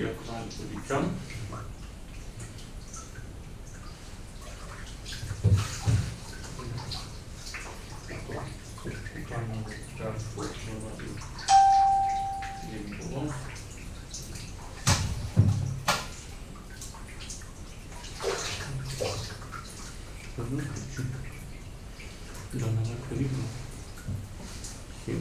Diagonal posição. Küçük. Danalar kırık mı? Şey,